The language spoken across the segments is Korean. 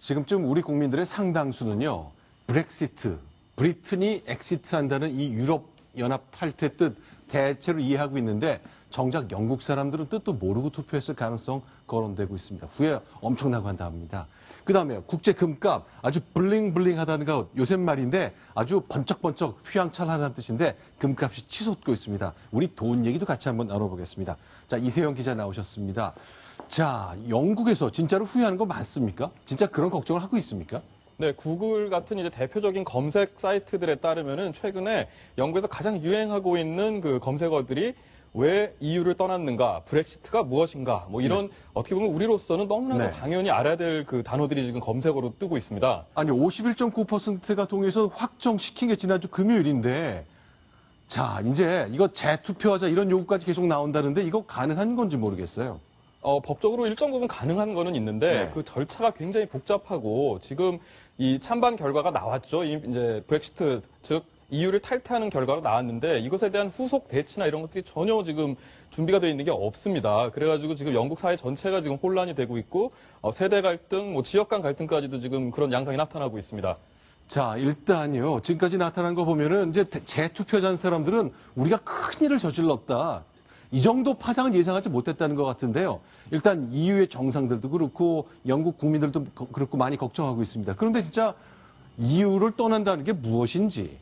지금쯤 우리 국민들의 상당수는요, 브렉시트, 브리튼이 엑시트한다는 이 유럽 연합 탈퇴 뜻 대체로 이해하고 있는데 정작 영국 사람들은 뜻도 모르고 투표했을 가능성 거론되고 있습니다. 후회 엄청나고 한다 합니다. 그 다음에 국제 금값 아주 블링블링하다는 거 요새 말인데 아주 번쩍번쩍 휘황찬란한 뜻인데 금값이 치솟고 있습니다. 우리 돈 얘기도 같이 한번 나눠보겠습니다. 자 이세영 기자 나오셨습니다. 자 영국에서 진짜로 후회하는 거 많습니까? 진짜 그런 걱정을 하고 있습니까? 네, 구글 같은 이제 대표적인 검색 사이트들에 따르면은 최근에 영국에서 가장 유행하고 있는 그 검색어들이 왜 EU를 떠났는가, 브렉시트가 무엇인가, 뭐 이런 어떻게 보면 우리로서는 너무나도 네. 당연히 알아야 될 그 단어들이 지금 검색어로 뜨고 있습니다. 아니 51.9%가 동의해서 확정시킨 게 지난주 금요일인데 자 이제 이거 재투표하자 이런 요구까지 계속 나온다는데 이거 가능한 건지 모르겠어요. 어, 법적으로 일정 부분 가능한 거는 있는데 네. 그 절차가 굉장히 복잡하고 지금 이 찬반 결과가 나왔죠. 이- 이제 브렉시트 즉 EU를 탈퇴하는 결과로 나왔는데 이것에 대한 후속 대치나 이런 것들이 전혀 지금 준비가 되어 있는 게 없습니다. 그래가지고 지금 영국 사회 전체가 지금 혼란이 되고 있고 어, 세대 갈등, 뭐 지역 간 갈등까지도 지금 그런 양상이 나타나고 있습니다. 자 일단요 지금까지 나타난 거 보면은 이제 대- 재투표한 사람들은 우리가 큰 일을 저질렀다. 이 정도 파장은 예상하지 못했다는 것 같은데요. 일단 EU의 정상들도 그렇고 영국 국민들도 거- 그렇고 많이 걱정하고 있습니다. 그런데 진짜 EU를 떠난다는 게 무엇인지,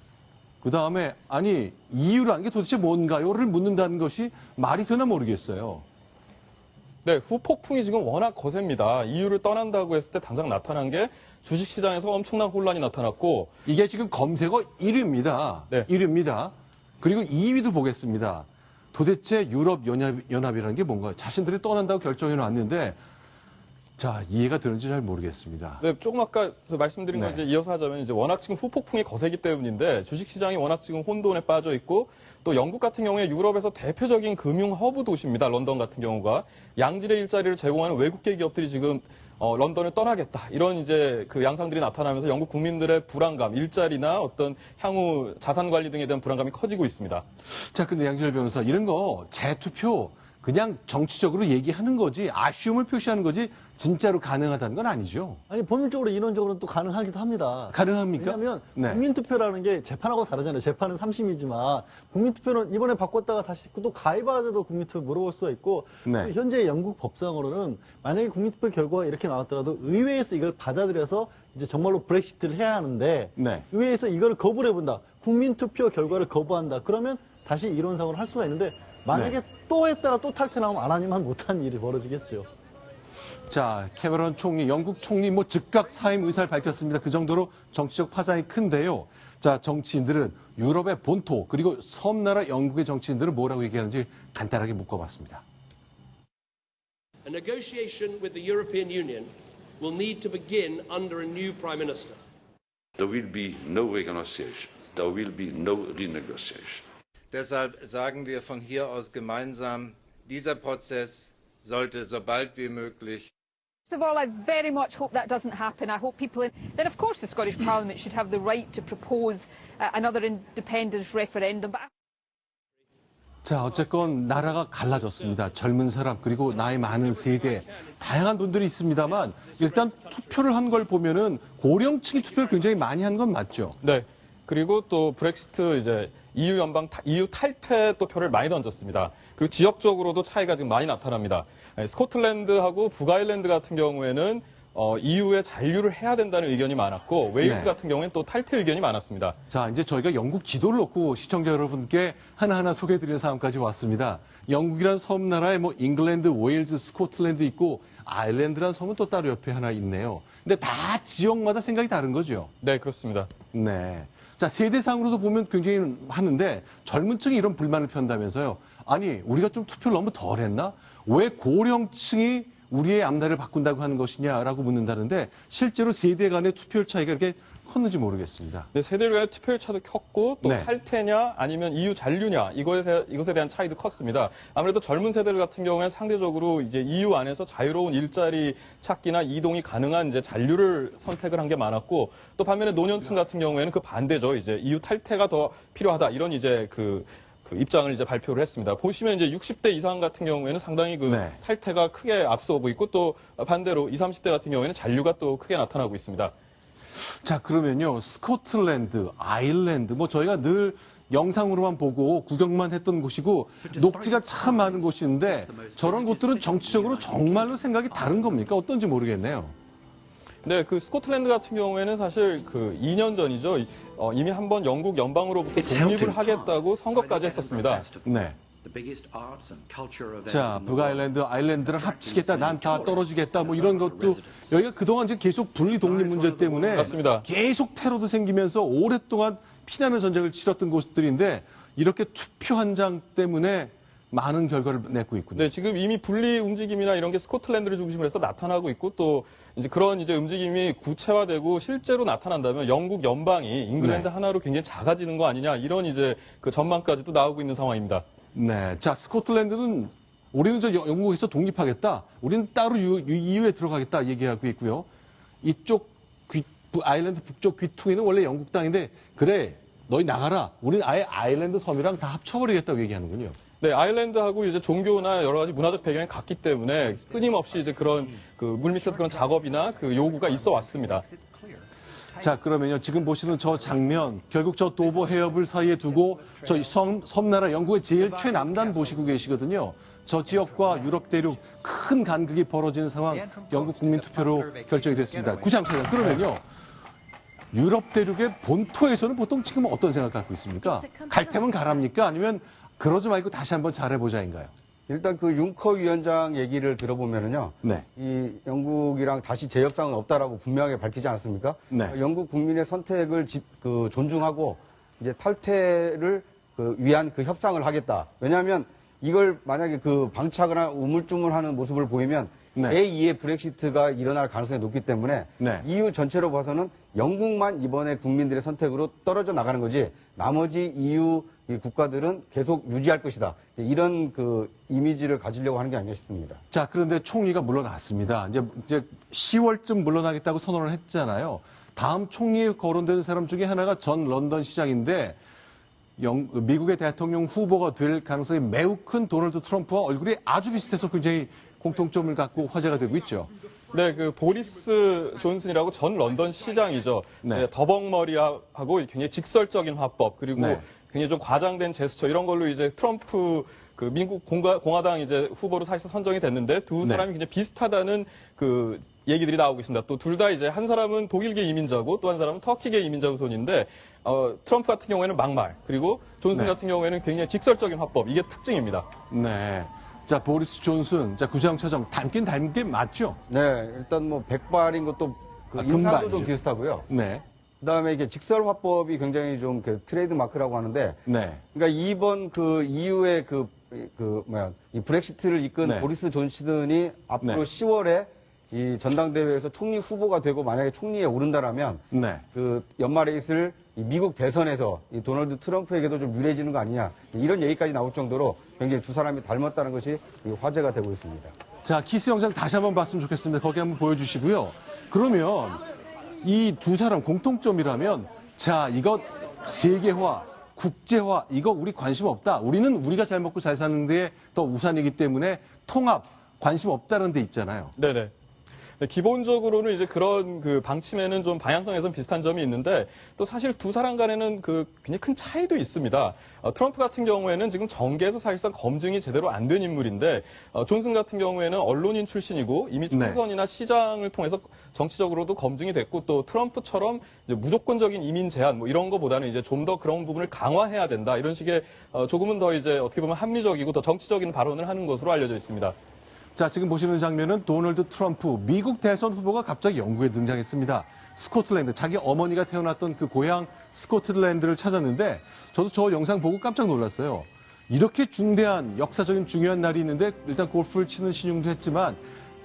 그 다음에 아니 EU라는 게 도대체 뭔가요를 묻는다는 것이 말이 되나 모르겠어요. 네, 후폭풍이 지금 워낙 거셉니다. EU를 떠난다고 했을 때 당장 나타난 게 주식시장에서 엄청난 혼란이 나타났고 이게 지금 검색어 1위입니다. 네. 1위입니다. 그리고 2위도 보겠습니다. 도대체 유럽 연합, 연합이라는 게 뭔가 자신들이 떠난다고 결정해 놨는데 자 이해가 되는지 잘 모르겠습니다. 네, 조금 아까 그 말씀드린 거 네. 이제 이어서 하자면 이제 워낙 지금 후폭풍이 거세기 때문인데 주식시장이 워낙 지금 혼돈에 빠져 있고 또 영국 같은 경우에 유럽에서 대표적인 금융 허브 도시입니다. 런던 같은 경우가 양질의 일자리를 제공하는 외국계 기업들이 지금 어, 런던을 떠나겠다 이런 이제 그 양상들이 나타나면서 영국 국민들의 불안감, 일자리나 어떤 향후 자산 관리 등에 대한 불안감이 커지고 있습니다. 자 근데 양지열 변호사 이런 거 재투표 그냥 정치적으로 얘기하는 거지 아쉬움을 표시하는 거지 진짜로 가능하다는 건 아니죠. 아니 법률적으로 이론적으로는 또 가능하기도 합니다. 가능합니까? 왜냐하면 네. 국민투표라는 게 재판하고 다르잖아요. 재판은 3심이지만 국민투표는 이번에 바꿨다가 다시 또 가입하자도 국민투표 물어볼 수가 있고 네. 또 현재 영국 법상으로는 만약에 국민투표 결과가 이렇게 나왔더라도 의회에서 이걸 받아들여서 이제 정말로 브렉시트를 해야 하는데 네. 의회에서 이걸 거부를 해본다. 국민투표 결과를 거부한다. 그러면 다시 이론상으로 할 수가 있는데 만약에 네. 또 했다가 또 탈퇴 나오면 안 하니만 못한 일이 벌어지겠죠. 자, 캐머런 총리, 영국 총리 뭐 즉각 사임 의사를 밝혔습니다. 그 정도로 정치적 파장이 큰데요. 자, 정치인들은 유럽의 본토 그리고 섬나라 영국의 정치인들은 뭐라고 얘기하는지 간단하게 묶어봤습니다. A negotiation with the European Union will need to begin under a new Prime Minister. There will be no renegotiation. There will be no renegotiation. Deshalb sagen wir von hier aus gemeinsam, dieser Prozess sollte so bald wie möglich First of all, I very much hope that doesn't happen. I hope people. In, then, of course, the Scottish Parliament should have the right to propose uh, another independence referendum. But 자, 어쨌건 나라가 갈라졌습니다. 젊은 사람 그리고 나이 많은 세대 다양한 분들이 있습니다만 일단 투표를 한 걸 보면은 고령층이 투표를 굉장히 많이 한 건 맞죠. 네. 그리고 또 브렉시트 이제 EU 연방 타- EU 탈퇴 또 표를 많이 던졌습니다. 그리고 지역적으로도 차이가 지금 많이 나타납니다. 네, 스코틀랜드하고 북아일랜드 같은 경우에는 어, EU에 잔류를 해야 된다는 의견이 많았고 웨일스 네. 같은 경우에는 또 탈퇴 의견이 많았습니다. 자, 이제 저희가 영국 지도를 놓고 시청자 여러분께 하나하나 소개해드리는 상황까지 왔습니다. 영국이란 섬 나라에 뭐 잉글랜드, 웨일즈, 스코틀랜드 있고 아일랜드란 섬은 또 따로 옆에 하나 있네요. 근데 다 지역마다 생각이 다른 거죠. 네, 그렇습니다. 네. 자, 세대상으로도 보면 굉장히 하는데 젊은 층이 이런 불만을 편다면서요. 아니, 우리가 좀 투표를 너무 덜 했나? 왜 고령층이 우리의 앞날을 바꾼다고 하는 것이냐라고 묻는다는데 실제로 세대 간의 투표율 차이가 이렇게 컸는지 모르겠습니다. 네, 세대를 간의 투표율 차도 컸고 또 네. 탈퇴냐 아니면 EU 잔류냐 이것에 이것에 대한 차이도 컸습니다. 아무래도 젊은 세대들 같은 경우에 상대적으로 이제 EU 안에서 자유로운 일자리 찾기나 이동이 가능한 이제 잔류를 선택을 한 게 많았고 또 반면에 노년층 같은 경우에는 그 반대죠. 이제 EU 탈퇴가 더 필요하다 이런 이제 그 그 입장을 이제 발표를 했습니다. 보시면 이제 60대 이상 같은 경우에는 상당히 그 네. 탈퇴가 크게 앞서고 있고 또 반대로 20, 30대 같은 경우에는 잔류가 또 크게 나타나고 있습니다. 자, 그러면요. 스코틀랜드, 아일랜드, 뭐 저희가 늘 영상으로만 보고 구경만 했던 곳이고 녹지가 참 많은 곳인데 저런 곳들은 정치적으로 정말로 생각이 다른 겁니까? 어떤지 모르겠네요. 네, 그 스코틀랜드 같은 경우에는 사실 그 2년 전이죠. 어, 이미 한번 영국 연방으로부터 독립을 하겠다고 선거까지 했었습니다. 네. 자, 북아일랜드, 아일랜드를 합치겠다, 난 다 떨어지겠다, 뭐 이런 것도 여기가 그동안 이제 계속 분리 독립 문제 때문에 맞습니다. 계속 테러도 생기면서 오랫동안 피난의 전쟁을 치렀던 곳들인데 이렇게 투표 한 장 때문에 많은 결과를 냈고 있군요. 네, 지금 이미 분리 움직임이나 이런 게 스코틀랜드를 중심으로 해서 나타나고 있고 또 이제 그런 이제 움직임이 구체화되고 실제로 나타난다면 영국 연방이 잉글랜드 네. 하나로 굉장히 작아지는 거 아니냐 이런 이제 그 전망까지도 나오고 있는 상황입니다. 네. 자, 스코틀랜드는 우리는 저 영국에서 독립하겠다. 우리는 따로 유, EU에 들어가겠다 얘기하고 있고요. 이쪽 귀, 부- 아일랜드 북쪽 귀퉁이는 원래 영국 땅인데 그래 너희 나가라. 우리는 아예 아일랜드 섬이랑 다 합쳐버리겠다고 얘기하는군요. 네, 아일랜드하고 이제 종교나 여러 가지 문화적 배경이 같기 때문에 끊임없이 이제 그런 그 물밑에서 그런 작업이나 그 요구가 있어 왔습니다. 자, 그러면요. 지금 보시는 저 장면, 결국 저 도보 해협을 사이에 두고 저 섬, 섬나라 영국의 제일 최남단 보시고 계시거든요. 저 지역과 유럽 대륙 큰 간극이 벌어지는 상황, 영국 국민 투표로 결정이 됐습니다. 구장차장 그러면요. 유럽 대륙의 본토에서는 보통 지금 어떤 생각 갖고 있습니까? 갈 테면 가랍니까? 아니면 그러지 말고 다시 한번 잘해보자인가요? 일단 그 융커 위원장 얘기를 들어보면은요. 네. 이 영국이랑 다시 재협상은 없다라고 분명하게 밝히지 않았습니까? 네. 영국 국민의 선택을 집- 그 존중하고 이제 탈퇴를 그 위한 그 협상을 하겠다. 왜냐하면 이걸 만약에 그 방치하거나 우물쭈물하는 모습을 보이면 네. 제2의 브렉시트가 일어날 가능성이 높기 때문에 네. EU 전체로 봐서는 영국만 이번에 국민들의 선택으로 떨어져 나가는 거지 나머지 EU 이 국가들은 계속 유지할 것이다. 이런 그 이미지를 가지려고 하는 게 아닌가 싶습니다. 자, 그런데 총리가 물러났습니다. 이제, 이제 10월쯤 물러나겠다고 선언을 했잖아요. 다음 총리에 거론되는 사람 중에 하나가 전 런던 시장인데 영- 미국의 대통령 후보가 될 가능성이 매우 큰 도널드 트럼프와 얼굴이 아주 비슷해서 굉장히 공통점을 갖고 화제가 되고 있죠. 네, 그 보리스 존슨이라고 전 런던 시장이죠. 네. 네, 더벅머리하고 굉장히 직설적인 화법 그리고 네. 굉장히 좀 과장된 제스처 이런 걸로 이제 트럼프 그 미국 공가, 공화당 이제 후보로 사실상 선정이 됐는데 두 네. 사람이 굉장히 비슷하다는 그 얘기들이 나오고 있습니다. 또 둘 다 이제 한 사람은 독일계 이민자고 또 한 사람은 터키계 이민자 후손인데 어, 트럼프 같은 경우에는 막말 그리고 존슨 네. 같은 경우에는 굉장히 직설적인 화법 이게 특징입니다. 네. 자, 보리스 존슨. 자, 구장차장 닮긴 닮긴 맞죠? 네, 일단 뭐 백발인 것도 그 아, 인상도 금발이죠. 좀 비슷하고요. 네. 그다음에 이게 직설 화법이 굉장히 좀 그 트레이드 마크라고 하는데 네. 그러니까 이번 그 EU의 그, 그 뭐야 이 브렉시트를 이끈 네. 보리스 존시든이 앞으로 네. 10월에 이 전당대회에서 총리 후보가 되고 만약에 총리에 오른다라면 네. 그 연말에 있을 이 미국 대선에서 이 도널드 트럼프에게도 좀 유리해지는 거 아니냐 이런 얘기까지 나올 정도로 굉장히 두 사람이 닮았다는 것이 이 화제가 되고 있습니다. 자, 키스 영상 다시 한번 봤으면 좋겠습니다. 거기 한번 보여주시고요. 그러면 이 두 사람 공통점이라면 자, 이거 세계화, 국제화, 이거 우리 관심 없다. 우리는 우리가 잘 먹고 잘 사는 데더 우산이기 때문에 통합, 관심 없다는 데 있잖아요. 네네. 네, 기본적으로는 이제 그런 그 방침에는 좀 방향성에선 비슷한 점이 있는데 또 사실 두 사람 간에는 그 굉장히 큰 차이도 있습니다. 어, 트럼프 같은 경우에는 지금 정계에서 사실상 검증이 제대로 안 된 인물인데 어, 존슨 같은 경우에는 언론인 출신이고 이미 네. 총선이나 시장을 통해서 정치적으로도 검증이 됐고 또 트럼프처럼 이제 무조건적인 이민 제한 뭐 이런 거보다는 이제 좀 더 그런 부분을 강화해야 된다 이런 식의 어, 조금은 더 이제 어떻게 보면 합리적이고 더 정치적인 발언을 하는 것으로 알려져 있습니다. 자, 지금 보시는 장면은 도널드 트럼프, 미국 대선 후보가 갑자기 영국에 등장했습니다. 스코틀랜드, 자기 어머니가 태어났던 그 고향 스코틀랜드를 찾았는데, 저도 저 영상 보고 깜짝 놀랐어요. 이렇게 중대한, 역사적인 중요한 날이 있는데, 일단 골프를 치는 신용도 했지만,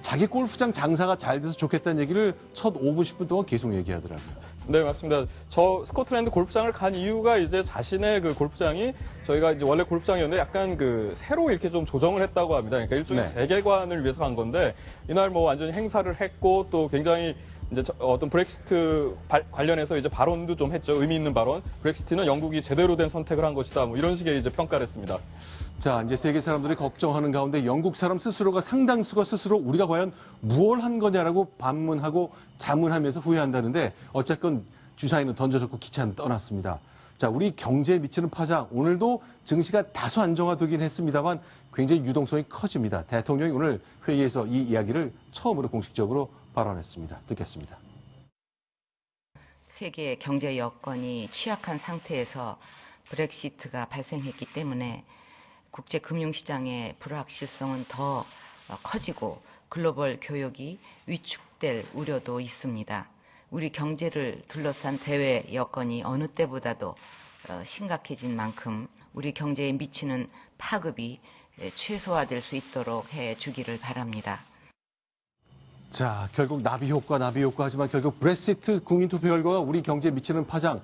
자기 골프장 장사가 잘 돼서 좋겠다는 얘기를 첫 5분, 10분 동안 계속 얘기하더라고요. 네, 맞습니다. 저 스코틀랜드 골프장을 간 이유가 이제 자신의 그 골프장이 저희가 이제 원래 골프장이었는데 약간 그 새로 이렇게 좀 조정을 했다고 합니다. 그러니까 일종의 네. 재개관을 위해서 간 건데 이날 뭐 완전히 행사를 했고 또 굉장히 이제 저- 어떤 브렉시트 발- 관련해서 이제 발언도 좀 했죠. 의미 있는 발언. 브렉시트는 영국이 제대로 된 선택을 한 것이다. 뭐 이런 식의 이제 평가를 했습니다. 자, 이제 세계 사람들이 걱정하는 가운데 영국 사람 스스로가 상당수가 스스로 우리가 과연 무엇을 한 거냐라고 반문하고 자문하면서 후회한다는데 어쨌건 주사위는 던져졌고 기차는 떠났습니다. 자, 우리 경제에 미치는 파장 오늘도 증시가 다소 안정화되긴 했습니다만 굉장히 유동성이 커집니다. 대통령이 오늘 회의에서 이 이야기를 처음으로 공식적으로 발언했습니다. 듣겠습니다. 세계 경제 여건이 취약한 상태에서 브렉시트가 발생했기 때문에 국제 금융시장의 불확실성은 더 어, 커지고 글로벌 교역이 위축될 우려도 있습니다. 우리 경제를 둘러싼 대외 여건이 어느 때보다도 어, 심각해진 만큼 우리 경제에 미치는 파급이 에, 최소화될 수 있도록 해 주기를 바랍니다. 자, 결국 나비 효과, 나비 효과 하지만 결국 브렉시트 국민 투표 결과가 우리 경제에 미치는 파장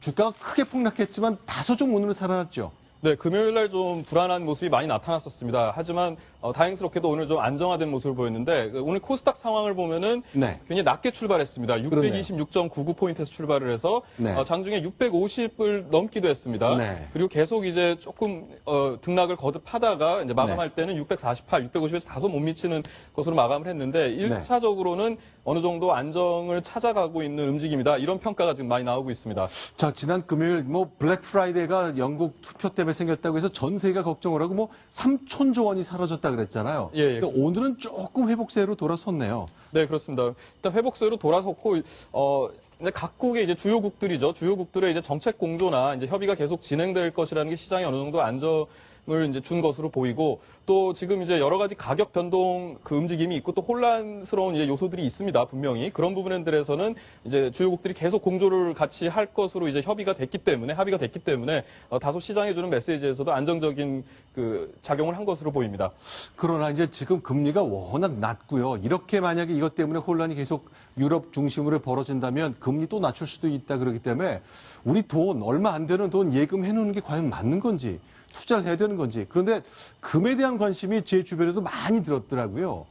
주가가 크게 폭락했지만 다소 좀 오늘은 살아났죠. 네, 금요일 날 좀 불안한 모습이 많이 나타났었습니다. 하지만 어, 다행스럽게도 오늘 좀 안정화된 모습을 보였는데 그 오늘 코스닥 상황을 보면은 네. 굉장히 낮게 출발했습니다. 그러네요. 626.99포인트에서 출발을 해서 네. 어, 장중에 650을 넘기도 했습니다. 네. 그리고 계속 이제 조금 어, 등락을 거듭하다가 이제 마감할 때는 648, 650에서 다소 못 미치는 것으로 마감을 했는데 네. 1차적으로는 어느 정도 안정을 찾아가고 있는 움직임이다. 이런 평가가 지금 많이 나오고 있습니다. 자, 지난 금요일 뭐 블랙 프라이데이가 영국 투표 때문에 생겼다고 해서 전 세계가 걱정을 하고 뭐 3천조 원이 사라졌다 그랬잖아요. 예, 예. 근데 오늘은 조금 회복세로 돌아섰네요. 네, 그렇습니다. 일단 회복세로 돌아섰고, 어, 이제 각국의 이제 주요국들이죠. 주요국들의 이제 정책 공조나 이제 협의가 계속 진행될 것이라는 게 시장에 어느 정도 안정 을 이제 준 것으로 보이고, 또 지금 이제 여러 가지 가격 변동 그 움직임이 있고 또 혼란스러운 이제 요소들이 있습니다. 분명히. 그런 부분들에서는 이제 주요국들이 계속 공조를 같이 할 것으로 이제 협의가 됐기 때문에, 합의가 됐기 때문에, 어, 다소 시장에 주는 메시지에서도 안정적인 그 작용을 한 것으로 보입니다. 그러나 이제 지금 금리가 워낙 낮고요. 이렇게 만약에 이것 때문에 혼란이 계속 유럽 중심으로 벌어진다면 금리 또 낮출 수도 있다 그러기 때문에 우리 돈 얼마 안 되는 돈 예금 해 놓는 게 과연 맞는 건지 투자를 해야 되는 건지 그런데 금에 대한 관심이 제 주변에도 많이 들었더라고요.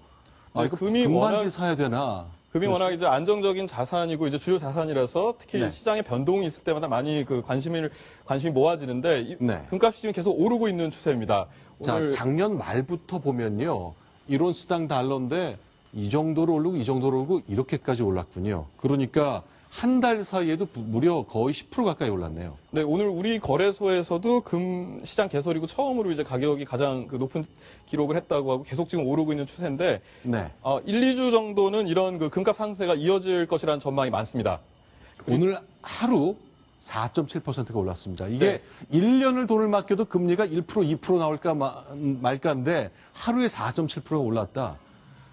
아, 네, 이거 금이 금반지 워낙- 사야 되나? 금이 워낙 이제 안정적인 자산이고 이제 주요 자산이라서 특히 네. 시장에 변동이 있을 때마다 많이 그 관심을 관심이 모아지는데 이 네. 금값이 지금 계속 오르고 있는 추세입니다. 자, 작년 말부터 보면요. 1온스당 달러인데 이 정도로 오르고 이 정도로 오르고 이렇게까지 올랐군요. 그러니까 한 달 사이에도 부- 무려 거의 10% 가까이 올랐네요. 네, 오늘 우리 거래소에서도 금 시장 개설이고 처음으로 이제 가격이 가장 그 높은 기록을 했다고 하고 계속 지금 오르고 있는 추세인데 네. 어, 1, 2주 정도는 이런 그 금값 상승세가 이어질 것이라는 전망이 많습니다. 오늘 하루 4.7%가 올랐습니다. 이게 1년을 돈을 맡겨도 금리가 1% 2% 나올까 마- 말까인데 하루에 4.7%가 올랐다.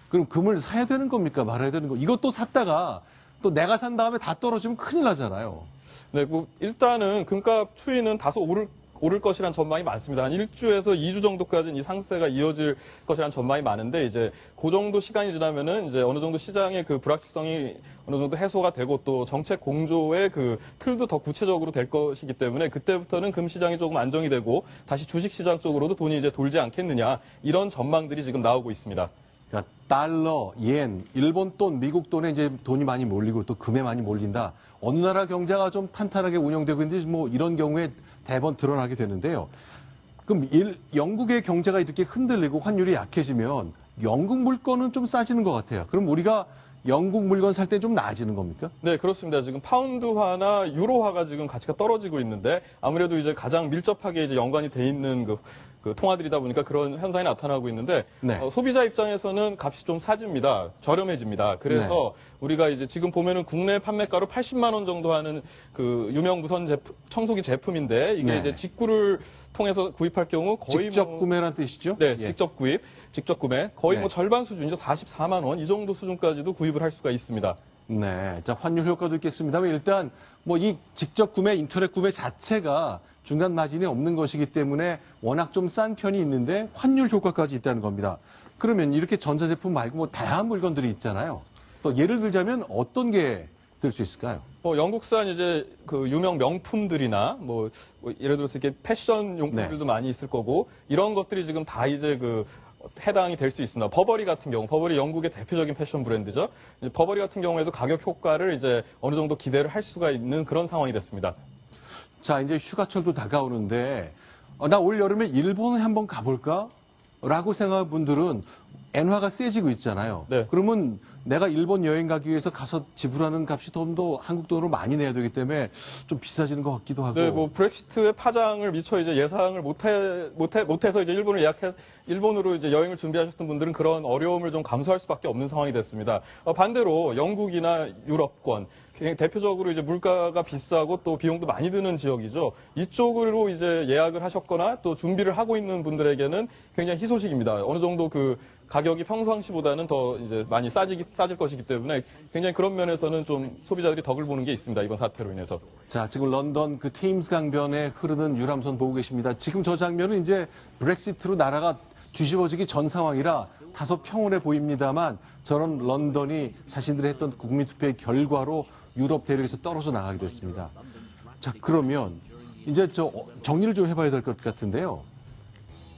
그럼 금을 사야 되는 겁니까? 말아야 되는 거? 이것도 샀다가 또 내가 산 다음에 다 떨어지면 큰일 나잖아요. 네, 그 일단은 금값 추이는 다소 오를 오를 것이라는 전망이 많습니다. 한 1주에서 2주 정도까지는 이 상세가 이어질 것이라는 전망이 많은데 이제 그 정도 시간이 지나면은 이제 어느 정도 시장의 그 불확실성이 어느 정도 해소가 되고 또 정책 공조의 그 틀도 더 구체적으로 될 것이기 때문에 그때부터는 금 시장이 조금 안정이 되고 다시 주식 시장 쪽으로도 돈이 이제 돌지 않겠느냐 이런 전망들이 지금 나오고 있습니다. 그러니까 달러, 옌, 일본 돈, 미국 돈에 이제 돈이 많이 몰리고 또 금에 많이 몰린다. 어느 나라 경제가 좀 탄탄하게 운영되고 있는지 뭐 이런 경우에 대번 드러나게 되는데요. 그럼 일- 영국의 경제가 이렇게 흔들리고 환율이 약해지면 영국 물건은 좀 싸지는 것 같아요. 그럼 우리가 영국 물건 살 때 좀 나아지는 겁니까? 네, 그렇습니다. 지금 파운드화나 유로화가 지금 가치가 떨어지고 있는데 아무래도 이제 가장 밀접하게 이제 연관이 돼 있는 그, 그 통화들이다 보니까 그런 현상이 나타나고 있는데 네. 어, 소비자 입장에서는 값이 좀 싸집니다. 저렴해집니다. 그래서 우리가 이제 지금 보면은 국내 판매가로 80만 원 정도 하는 그 유명 무선 제품, 청소기 제품인데 이게 네. 이제 직구를 통해서 구입할 경우 거의 직접 뭐 구매란 뜻이죠? 네, 예. 직접 구입, 직접 구매 거의 네. 뭐 절반 수준이죠. 44만 원 이 정도 수준까지도 구입을 할 수가 있습니다. 네. 자, 환율 효과도 있겠습니다만 일단 뭐 이 직접 구매, 인터넷 구매 자체가 중간 마진이 없는 것이기 때문에 워낙 좀 싼 편이 있는데 환율 효과까지 있다는 겁니다. 그러면 이렇게 전자제품 말고 뭐 다양한 물건들이 있잖아요. 또 예를 들자면 어떤 게 들 수 있을까요? 뭐 영국산 이제 그 유명 명품들이나 뭐, 뭐 예를 들어서 이렇게 패션 용품들도 네. 많이 있을 거고 이런 것들이 지금 다 이제 그 해당이 될 수 있습니다. 버버리 같은 경우, 버버리 영국의 대표적인 패션 브랜드죠. 버버리 같은 경우에도 가격 효과를 이제 어느 정도 기대를 할 수가 있는 그런 상황이 됐습니다. 자, 이제 휴가철도 다가오는데, 어, 나올 여름에 일본에 한번 가볼까? 라고 생각한 분들은 엔화가 세지고 있잖아요. 네. 그러면 내가 일본 여행 가기 위해서 가서 지불하는 값이 좀더 한국 돈으로 많이 내야 되기 때문에 좀 비싸지는 것 같기도 하고. 네, 뭐 브렉시트의 파장을 미처 이제 예상을 못해 못해 못해서 이제 일본을 예약해 일본으로 이제 여행을 준비하셨던 분들은 그런 어려움을 좀 감수할 수밖에 없는 상황이 됐습니다. 어, 반대로 영국이나 유럽권 대표적으로 이제 물가가 비싸고 또 비용도 많이 드는 지역이죠. 이쪽으로 이제 예약을 하셨거나 또 준비를 하고 있는 분들에게는 굉장히 희소식입니다. 어느 정도 그 가격이 평상시보다는 더 이제 많이 싸지기, 싸질 것이기 때문에 굉장히 그런 면에서는 좀 소비자들이 덕을 보는 게 있습니다. 이번 사태로 인해서. 자, 지금 런던 그 테임스 강변에 흐르는 유람선 보고 계십니다. 지금 저 장면은 이제 브렉시트로 나라가 뒤집어지기 전 상황이라 다소 평온해 보입니다만 저런 런던이 자신들이 했던 국민투표의 결과로 유럽 대륙에서 떨어져 나가게 됐습니다. 자, 그러면 이제 저 어, 정리를 좀 해봐야 될 것 같은데요.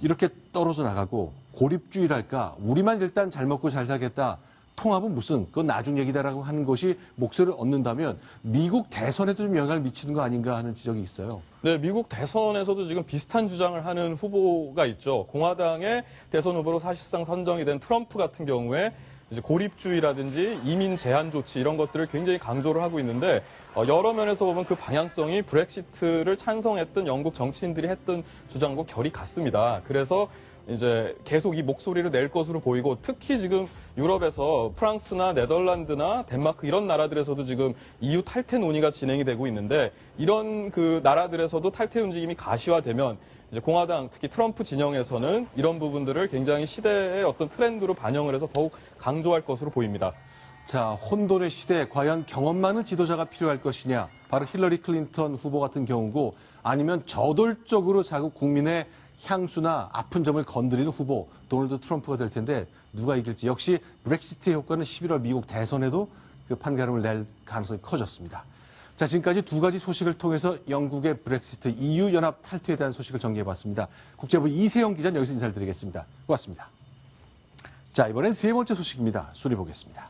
이렇게 떨어져 나가고 고립주의랄까 우리만 일단 잘 먹고 잘 살겠다 통합은 무슨 그건 나중 얘기다라고 하는 것이 목소리를 얻는다면 미국 대선에도 좀 영향을 미치는 거 아닌가 하는 지적이 있어요. 네, 미국 대선에서도 지금 비슷한 주장을 하는 후보가 있죠. 공화당의 대선 후보로 사실상 선정이 된 트럼프 같은 경우에 이제 고립주의라든지 이민 제한 조치 이런 것들을 굉장히 강조를 하고 있는데 어, 여러 면에서 보면 그 방향성이 브렉시트를 찬성했던 영국 정치인들이 했던 주장과 결이 같습니다. 그래서 이제 계속 이 목소리를 낼 것으로 보이고 특히 지금 유럽에서 프랑스나 네덜란드나 덴마크 이런 나라들에서도 지금 EU 탈퇴 논의가 진행이 되고 있는데 이런 그 나라들에서도 탈퇴 움직임이 가시화되면 이제 공화당 특히 트럼프 진영에서는 이런 부분들을 굉장히 시대의 어떤 트렌드로 반영을 해서 더욱 강조할 것으로 보입니다. 자, 혼돈의 시대에 과연 경험 많은 지도자가 필요할 것이냐? 바로 힐러리 클린턴 후보 같은 경우고 아니면 저돌적으로 자국 국민의 향수나 아픈 점을 건드리는 후보 도널드 트럼프가 될 텐데 누가 이길지 역시 브렉시트의 효과는 11월 미국 대선에도 그 판가름을 낼 가능성이 커졌습니다. 자, 지금까지 두 가지 소식을 통해서 영국의 브렉시트 EU 연합 탈퇴에 대한 소식을 정리해봤습니다. 국제부 이세영 기자는 여기서 인사를 드리겠습니다. 고맙습니다. 자, 이번엔 세 번째 소식입니다. 순위 보겠습니다.